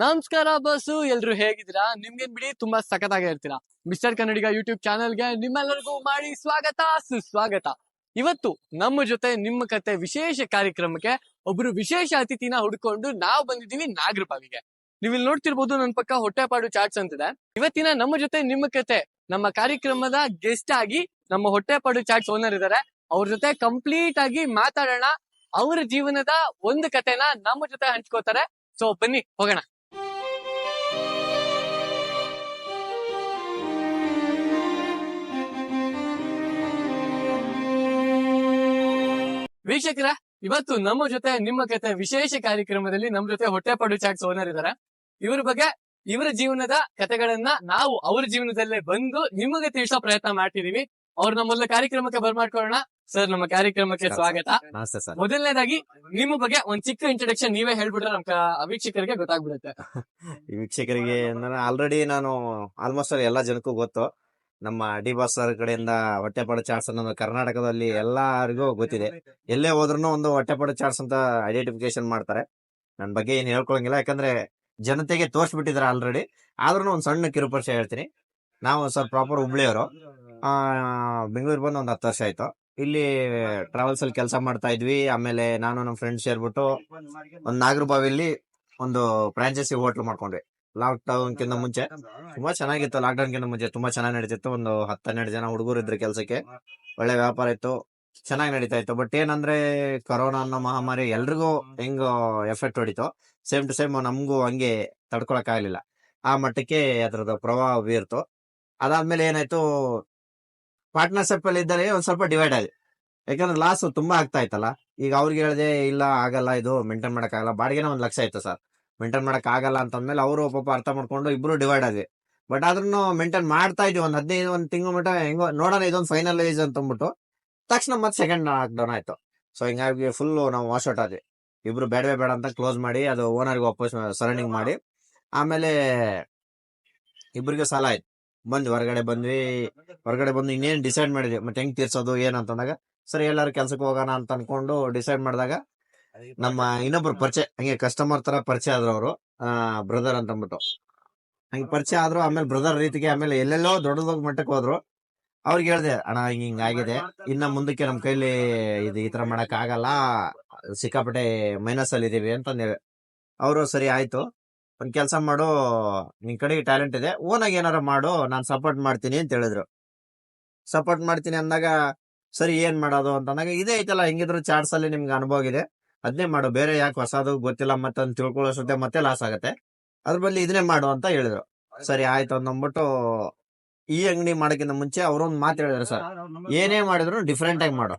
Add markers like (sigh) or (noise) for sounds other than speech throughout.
ನಮಸ್ಕಾರ ಬಸ್ಸು ಎಲ್ರು ಹೇಗಿದ್ದೀರಾ? ನಿಮ್ಗೇನ್ ಬಿಡಿ, ತುಂಬಾ ಸಖತ್ತಾಗಿ ಇರ್ತೀರಾ? ಮಿಸ್ಟರ್ ಕನ್ನಡಿಗ ಯೂಟ್ಯೂಬ್ ಚಾನೆಲ್ಗೆ ನಿಮ್ಮೆಲ್ಲರಿಗೂ ಮಾಡಿ ಸ್ವಾಗತ, ಸುಸ್ವಾಗತ. ಇವತ್ತು ನಮ್ಮ ಜೊತೆ ನಿಮ್ಮ ಕತೆ ವಿಶೇಷ ಕಾರ್ಯಕ್ರಮಕ್ಕೆ ಒಬ್ರು ವಿಶೇಷ ಅತಿಥಿನ ಹುಡ್ಕೊಂಡು ನಾವು ಬಂದಿದ್ದೀವಿ ನಾಗರಪಾವಿಗೆ. ನೀವು ಇಲ್ಲಿ ನೋಡ್ತಿರ್ಬೋದು ನನ್ನ ಪಕ್ಕ ಹೊಟ್ಟೆಪಾಡು ಚಾಟ್ಸ್ ಅಂತಿದೆ. ಇವತ್ತಿನ ನಮ್ಮ ಜೊತೆ ನಿಮ್ಮ ಕತೆ, ನಮ್ಮ ಕಾರ್ಯಕ್ರಮದ ಗೆಸ್ಟ್ ಆಗಿ ನಮ್ಮ ಹೊಟ್ಟೆಪಾಡು ಚಾಟ್ಸ್ ಓನರ್ ಇದ್ದಾರೆ ಅವ್ರ ಜೊತೆ ಕಂಪ್ಲೀಟ್ ಆಗಿ ಮಾತಾಡೋಣ. ಅವರ ಜೀವನದ ಒಂದು ಕತೆನ ನಮ್ಮ ಜೊತೆ ಹಂಚ್ಕೋತಾರೆ. ಸೊ ಬನ್ನಿ, ಹೋಗೋಣ. ವೀಕ್ಷಕರ ಇವತ್ತು ನಮ್ಮ ಜೊತೆ ನಿಮ್ಮ ಕತೆ ವಿಶೇಷ ಕಾರ್ಯಕ್ರಮದಲ್ಲಿ ನಮ್ಮ ಜೊತೆ ಹೊಟ್ಟೆಪಾಡು ಚಾಟ್ಸ್ ಓನರ್ ಇದಾರೆ. ಇವ್ರ ಬಗ್ಗೆ ಇವರ ಜೀವನದ ಕತೆಗಳನ್ನ ನಾವು ಅವ್ರ ಜೀವನದಲ್ಲೇ ಬಂದು ನಿಮಗೆ ತಿಳಿಸೋ ಪ್ರಯತ್ನ ಮಾಡ್ತಿದೀವಿ. ಅವ್ರ ಮೊದಲ ಕಾರ್ಯಕ್ರಮಕ್ಕೆ ಬರ್ಮಾಡ್ಕೊಳ್ಳೋಣ. ಸರ್ ನಮ್ಮ ಕಾರ್ಯಕ್ರಮಕ್ಕೆ ಸ್ವಾಗತ. ನಮಸ್ತೆ ಸರ್. ಮೊದಲನೇದಾಗಿ ನಿಮ್ಮ ಬಗ್ಗೆ ಒಂದ್ ಚಿಕ್ಕ ಇಂಟ್ರೊಡಕ್ಷನ್ ನೀವೇ ಹೇಳ್ಬಿಟ್ರೆ ನಮ್ ಕ- ವೀಕ್ಷಕರಿಗೆ ಗೊತ್ತಾಗ್ಬಿಡುತ್ತೆ. (laughs) ವೀಕ್ಷಕರಿಗೆ ಆಲ್ರೆಡಿ ನಾನು ಆಲ್ಮೋಸ್ಟ್ ಎಲ್ಲಾ ಜನಕ್ಕೂ ಗೊತ್ತು. ನಮ್ಮ ಡಿ ಬಾಸ್ ಸರ್ ಕಡೆಯಿಂದ ಹೊಟ್ಟೆಪಾಡು ಚಾಟ್ಸ್ ಅನ್ನೋದು ಕರ್ನಾಟಕದಲ್ಲಿ ಎಲ್ಲರಿಗೂ ಗೊತ್ತಿದೆ. ಎಲ್ಲೇ ಹೋದ್ರೂ ಒಂದು ಹೊಟ್ಟೆಪಾಡು ಚಾಟ್ಸ್ ಅಂತ ಐಡೆಂಟಿಫಿಕೇಶನ್ ಮಾಡ್ತಾರೆ. ನನ್ನ ಬಗ್ಗೆ ಏನು ಹೇಳ್ಕೊಳಂಗಿಲ್ಲ, ಯಾಕಂದ್ರೆ ಜನತೆಗೆ ತೋರಿಸ್ಬಿಟ್ಟಿದ್ದಾರೆ ಆಲ್ರೆಡಿ ಆದ್ರೂ ಒಂದು ಸಣ್ಣ ಕಿರುಪರಿಚಯ ಹೇಳ್ತೀನಿ. ನಾವು ಸರ್ ಪ್ರಾಪರ್ ಹುಬ್ಳಿಯವರು. ಆ ಬೆಂಗಳೂರು ಬಂದು ಒಂದು ಹತ್ತು ವರ್ಷ ಆಯ್ತು. ಇಲ್ಲಿ ಟ್ರಾವೆಲ್ಸ್ ಅಲ್ಲಿ ಕೆಲಸ ಮಾಡ್ತಾ ಇದ್ವಿ. ಆಮೇಲೆ ನಾನು ನಮ್ಮ ಫ್ರೆಂಡ್ಸ್ ಸೇರ್ಬಿಟ್ಟು ಒಂದು ನಾಗರಬಾವಿಲಿ ಒಂದು ಫ್ರಾಂಚೈಸಿ ಹೋಟ್ಲ್ ಮಾಡ್ಕೊಂಡ್ವಿ. ಲಾಕ್ ಡೌನ್ ಕಿಂತ ಮುಂಚೆ. ತುಂಬಾ ಚೆನ್ನಾಗಿತ್ತು ಲಾಕ್ ಡೌನ್ ಕಿಂತ ಮುಂಚೆ. ತುಂಬಾ ಚೆನ್ನಾಗಿ ನಡೀತಿತ್ತು. ಒಂದು ಹತ್ತು ಹನ್ನೆರಡು ಜನ ಹುಡುಗರು ಇದ್ರು ಕೆಲಸಕ್ಕೆ. ಒಳ್ಳೆ ವ್ಯಾಪಾರ ಇತ್ತು. ಚೆನ್ನಾಗಿ ನಡೀತಾ ಇತ್ತು. ಬಟ್ ಏನಂದ್ರೆ ಕೊರೋನಾ ಅನ್ನೋ ಮಹಾಮಾರಿ ಎಲ್ರಿಗೂ ಹೆಂಗ್ ಎಫೆಕ್ಟ್ ಹೊಡಿತು. ಸೇಮ್ ಟು ಸೇಮ್ ನಮಗೂ ಹಂಗೆ ತಡ್ಕೊಳಕ್ ಆಗ್ಲಿಲ್ಲ. ಆ ಮಟ್ಟಕ್ಕೆ ಅದ್ರದ್ದು ಪ್ರಭಾವ ಬೀರ್ತು. ಅದಾದ್ಮೇಲೆ ಏನಾಯ್ತು ಪಾರ್ಟ್ನರ್ಶಿಪ್ ಅಲ್ಲಿ ಇದ್ದರೆ ಒಂದ್ ಸ್ವಲ್ಪ ಡಿವೈಡ್ ಆಗಿ ಯಾಕಂದ್ರೆ ಲಾಸ್ ತುಂಬಾ ಆಗ್ತಾ ಇತ್ತಲ್ಲ. ಈಗ ಅವ್ರಿಗೆ ಹೇಳಿದೆ ಇಲ್ಲ ಆಗಲ್ಲ ಇದು ಮೇಂಟೈನ್ ಮಾಡಕ್ ಆಗಲ್ಲ ಬಾಡಿಗೆನ ಒಂದ್ ಲಕ್ಷ ಆಯ್ತು ಸರ್. ಮೇಂಟೈನ್ ಮಾಡಕ್ ಆಗಲ್ಲ ಅಂತಂದ್ಮೇಲೆ ಅವರು ಪಾಪ ಅರ್ಥ ಮಾಡ್ಕೊಂಡು ಇಬ್ರು ಡಿವೈಡ್ ಆದ್ವಿ. ಬಟ್ ಆದ್ರೂ ಮೇಂಟೈನ್ ಮಾಡ್ತಾ ಇದ್ವಿ ಒಂದು ಹದಿನೈದು, ಒಂದು ತಿಂಗಳು ಮಟ್ಟ ಹೆಂಗೋ ನೋಡೋಣ ಇದೊಂದು ಫೈನಲೈಸ್ ಅಂತ ಅಂದ್ಬಿಟ್ಟು ತಕ್ಷಣ ಮತ್ತೆ ಸೆಕೆಂಡ್ ಲಾಕ್ಡೌನ್ ಆಯ್ತು. ಸೊ ಹಿಂಗಾಗಿ ಫುಲ್ ನಾವು ವಾಶ್ ಔಟ್ ಆದ್ವಿ. ಇಬ್ರು ಬೇಡವೇ ಬೇಡ ಅಂತ ಕ್ಲೋಸ್ ಮಾಡಿ, ಅದು ಓನರ್ಗೆ ವಾಪಸ್ ಸರೌಂಡಿಂಗ್ ಮಾಡಿ. ಆಮೇಲೆ ಇಬ್ರಿಗೆ ಸಾಲ ಆಯ್ತು. ಬಂದ್ವಿ, ಹೊರಗಡೆ ಬಂದ್ವಿ. ಹೊರಗಡೆ ಬಂದು ಇನ್ನೇನು ಡಿಸೈಡ್ ಮಾಡಿದ್ವಿ. ಮತ್ತೆ ಹೆಂಗ್ ತೀರ್ಸೋದು ಏನಂತಂದಾಗ ಸರಿ ಎಲ್ಲರೂ ಕೆಲ್ಸಕ್ಕೆ ಹೋಗೋಣ ಅಂತ ಅನ್ಕೊಂಡು ಡಿಸೈಡ್ ಮಾಡಿದಾಗ ನಮ್ಮ ಇನ್ನೊಬ್ರು ಪರಿಚಯ ಹಂಗೆ ಕಸ್ಟಮರ್ ತರ ಪರಿಚಯ ಆದ್ರು ಅವರು ಬ್ರದರ್ ಅಂತ ಅಂದ್ಬಿಟ್ಟು. ಹಂಗೆ ಪರಿಚಯ ಆದ್ರು ಆಮೇಲೆ ಬ್ರದರ್ ರೀತಿಗೆ ಆಮೇಲೆ ಎಲ್ಲೆಲ್ಲೋ ದೊಡ್ಡದೋಗಿ ಮಟ್ಟಕ್ಕೆ ಹೋದ್ರು. ಅವ್ರಿಗೆ ಹೇಳ್ದೆ ಅಣ್ಣ ಹಿಂಗ್ ಹಿಂಗ್ ಆಗಿದೆ. ಇನ್ನ ಮುಂದಕ್ಕೆ ನಮ್ ಕೈಲಿ ಇದು ಈ ತರ ಮಾಡಕ್ ಆಗಲ್ಲ ಸಿಕ್ಕಾಪಟ್ಟೆ ಮೈನಸ್ ಅಲ್ಲಿ ಇದೀವಿ ಅಂತಂದೇವೆ. ಅವರು ಸರಿ ಆಯ್ತು. ಒಂದ್ ಕೆಲ್ಸ ಮಾಡು ನಿನ್ ಕಡೆಗೆ ಟ್ಯಾಲೆಂಟ್ ಇದೆ. ಓನಾಗಿ ಏನಾರ ಮಾಡು ನಾನ್ ಸಪೋರ್ಟ್ ಮಾಡ್ತೀನಿ ಅಂತ ಹೇಳಿದ್ರು. ಸಪೋರ್ಟ್ ಮಾಡ್ತೀನಿ ಅಂದಾಗ ಸರಿ ಏನ್ ಮಾಡೋದು? ಅಂತ ಅಂದಾಗ ಇದೇ ಐತಲ್ಲ ಹೆಂಗಿದ್ರು ಚಾಟ್ಸ್ ಅಲ್ಲಿ ನಿಮ್ಗೆ ಅನುಭವ ಇದೆ. ಅದನ್ನೇ ಮಾಡು. ಬೇರೆ ಯಾಕೆ ಹೊಸದು ಗೊತ್ತಿಲ್ಲ ಮತ್ತೆ ಅಂತ ತಿಳ್ಕೊಳ್ಳೋಷ್ಟೊತ್ತೆ ಮತ್ತೆ ಲಾಸ್ ಆಗತ್ತೆ. ಅದ್ರ ಬದಲು ಇದನ್ನೇ ಮಾಡು ಅಂತ ಹೇಳಿದ್ರು. ಸರಿ, ಆಯ್ತು ಅಂದ್ಬಿಟ್ಟು ಈ ಅಂಗಡಿ ಮಾಡಕ್ಕಿಂತ ಮುಂಚೆ ಅವರೊಂದು ಮಾತು ಹೇಳಿದ್ರು ಸರ್. ಏನೇ ಮಾಡಿದ್ರು ಡಿಫ್ರೆಂಟ್ ಆಗಿ ಮಾಡು.